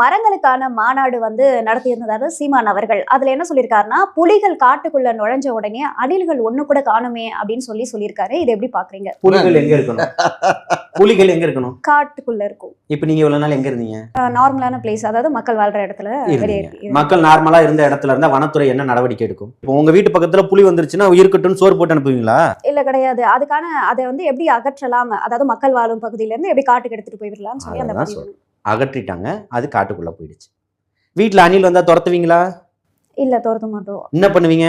மரங்களுக்கான மாநாடு வந்து நடத்தியிருந்தாரு சீமான் அவர்கள். அதுல என்ன சொல்லியிருக்காருன்னா புலிகள் காட்டுக்குள்ள நுழைஞ்ச உடனே அணில்கள் ஒண்ணு கூட காணுமே அப்படின்னு சொல்லி சொல்லியிருக்காரு. இதை எப்படி பாக்குறீங்க? புலிகள் எங்க இருக்கணும்? புலிகள் எங்க இருக்கணும்? காட்டுக்குள்ள இருக்கும். இப்ப நீங்க இவ்வளவு நாள் எங்க இருந்தீங்க? நார்மலான பிளேஸ் அதாவது மக்கள் வாழ்ற இடத்துல. மக்கள் நார்மலா இருந்த இடத்துல இருந்தா வனத்துறை என்ன நடவடிக்கை எடுக்கும்? இப்போ உங்க வீட்டு பக்கத்துல புலி வந்துருச்சுன்னா இருக்கட்டும் சோறு போட்டு அனுப்புவீங்களா? இல்ல கிடையாது. அதுக்கான அதை வந்து எப்படி அகற்றலாம்? அதாவது மக்கள் வாழும் பகுதியில இருந்து எப்படி காட்டுக்கு எடுத்துட்டு போயிடலாம்னு சொல்லி அந்த. அகற்றிட்டாங்க. அது காட்டுக்குள்ள போயிடுச்சு. வீட்ல அணில் வந்தா துரத்துவீங்களா? இல்ல துரத்த மாட்டோம். என்ன பண்ணுவீங்க?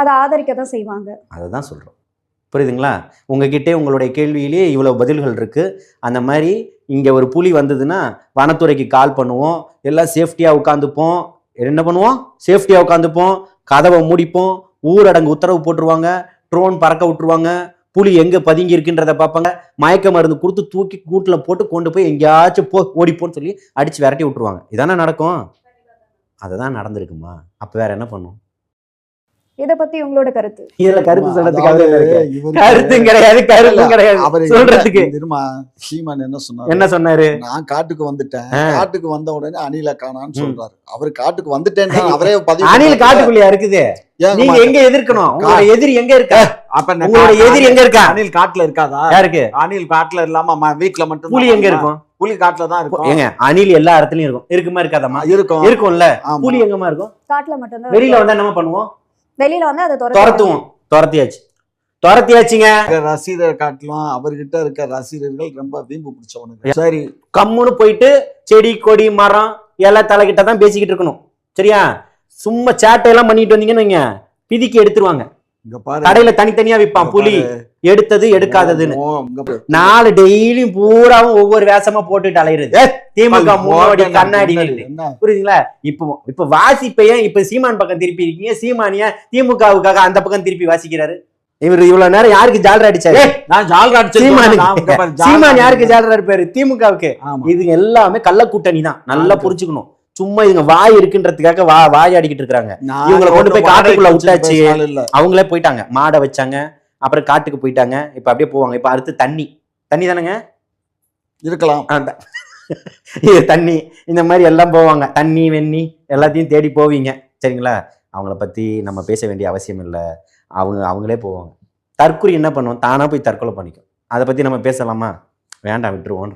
அதை ஆதரிக்க தான் செய்வாங்க. அதை தான் சொல்கிறோம் புரியுதுங்களா? உங்ககிட்டே உங்களுடைய கேள்வியிலேயே இவ்வளோ பதில்கள் இருக்குது அந்த மாதிரி இங்கே ஒரு புலி வந்ததுன்னா வனத்துறைக்கு கால் பண்ணுவோம். எல்லாம் சேஃப்டியாக உட்காந்துப்போம். என்ன பண்ணுவோம்? சேஃப்டியாக உட்காந்துப்போம். கதவை மூடிப்போம். ஊரடங்கு உத்தரவு போட்டுருவாங்க. ட்ரோன் பறக்க விட்டுருவாங்க. புலி எங்கே பதுங்கி இருக்குன்றத பார்ப்பாங்க. மயக்க மருந்து கொடுத்து தூக்கி கூட்டில் போட்டு கொண்டு போய் எங்கேயாச்சும் போ ஓடிப்போன்னு சொல்லி அடித்து விரட்டி விட்டுருவாங்க. இதானே நடக்கும்? அதுதான் நடந்திருக்குமா? அப்போ வேற என்ன பண்ணும்? இத பத்தி உங்களோட கருத்து? இதுல கருத்து இவருக்கு- கருத்தும் கிடையாது கருத்தும் கிடையாது. அவரு சொல்றதுக்கு. தெரியுமா சீமான் என்ன சொன்னாரு? என்ன சொன்னாரு? நான் காட்டுக்கு வந்துட்டேன். காட்டுக்கு வந்த உடனே அணில காணான்னு. சொல்றாரு. அவர் காட்டுக்கு வந்துட்டேன்னு அவரே பதிவு அணில். காட்டுக்குள்ளயா இருக்குது? நீங்க எங்க எதிர்க்கணும்? உங்களோட எதிரி எங்க இருக்கா? அப்ப உங்களோட எதிரி எங்க இருக்கா? அணில் காட்டுல இருக்காதா? யாருக்கு? அணில் காட்டுல இல்லாம ம- வீட்ல மட்டும் புலி எங்க இருக்கும்? புலி காட்டுல தான் இருக்கும். ஏங்க அணில் எல்லா இடத்துலயும் இருக்கும். இருக்குமா இருக்காதம்மா? இருக்கும். இருக்கும்ல. புலி எங்கம்மா இருக்கும்? காட்டுல மட்டும்தான் வெளியில வந்தா என்ன பண்ணுவோம்? வெளியில வந்து அதை துரத்து துரத்துவோம். துரத்தியாச்சு. துரத்தியாச்சுங்க. ரசிகர் காட்டிலும் அவர்கிட்ட இருக்க ரசிகர்கள் ரொம்ப வீம்பு பிடிச்சவனுங்க. சரி கம்முன்னு போயிட்டு செடி கொடி மரம் இலை தலைகிட்ட தான் பேசிக்கிட்டு இருக்கணும். சரியா? சும்மா சேட்டையெல்லாம் பண்ணிட்டு வந்தீங்கன்னு வைங்க. பிதிக்கி எடுத்துருவாங்க. இங்க பாரு. கடையில தனித்தனியா விற்பான் புலி. எடுத்தது எடுக்காததுன்னு. நாலு டெய்லியும் பூராவும் ஒவ்வொரு வேஷமா போட்டுட்டு அலையிறது. திமுக கண்ணாடி புரியுதுங்களா? இப்போ இப்ப வாசிப்ப ஏன் இப்ப சீமான் பக்கம் திருப்பி இருக்கீங்க? சீமானிய திமுகவுக்காக அந்த பக்கம் திருப்பி வாசிக்கிறாரு? இவர் இவ்வளவு நேரம் யாருக்கு ஜாலரா அடிச்சாரு? நான் ஜால்ரா ஜால்ரா சீமான் யாருக்கு. ஜாலரா இருப்பாரு? திமுகவுக்கு. ஆமா. இது எல்லாமே கள்ள கூட்டணி தான் நல்லா ஆமா. புரிஞ்சுக்கணும். சும்மா இதுங்க வாய் இருக்குன்றதுக்காக வா வாய் அடிக்கிட்டு இருக்காங்க. இவங்களை கொண்டு போய் காட்டுக்குள்ள விட்டாச்சு. அவங்களே போயிட்டாங்க. மாடை வச்சாங்க. அப்புறம் காட்டுக்கு போயிட்டாங்க. இப்ப அப்படியே போவாங்க. இப்ப அடுத்து தண்ணி. தண்ணி தானேங்க? இருக்கலாம். தண்ணி. இந்த மாதிரி எல்லாம் போவாங்க. தண்ணி வெண்ணி எல்லாத்தையும் தேடி போவீங்க. சரிங்களா? அவங்கள பத்தி நம்ம பேச வேண்டிய அவசியம் இல்லை. அவங்க அவங்களே போவாங்க. தற்கொலை என்ன பண்ணுவோம் தானா போய் தற்கொலை பண்ணிக்கும். அதை பத்தி நம்ம பேசலாமா? வேண்டாம் விட்டுருவோம்.